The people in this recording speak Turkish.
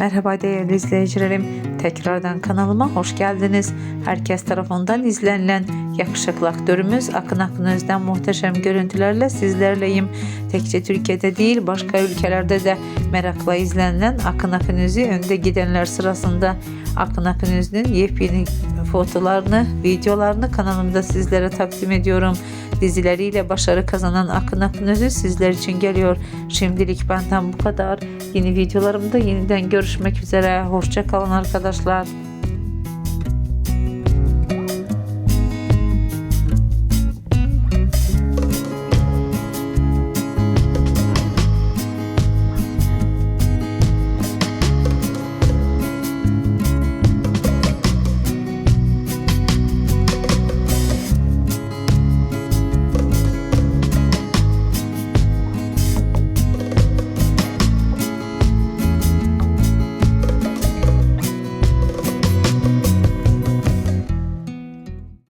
Merhaba değerli izleyicilerim. Tekrardan kanalıma hoş geldiniz. Herkes tarafından izlenilen yakışıklı aktörümüz Akın Akınöz'den muhteşem görüntülerle sizlerleyim. Tekçe Türkiye'de değil başka ülkelerde de merakla izlenilen Akın Akınöz'ü önde gidenler sırasında Akın Akınöz'ün yepyeni fotolarını, videolarını kanalımda sizlere takdim ediyorum. Dizileriyle başarı kazanan Akın Akınöz'ü sizler için geliyor. Şimdilik benden bu kadar. Yeni videolarımda yeniden görüşmek üzere. Hoşça kalın arkadaşlar.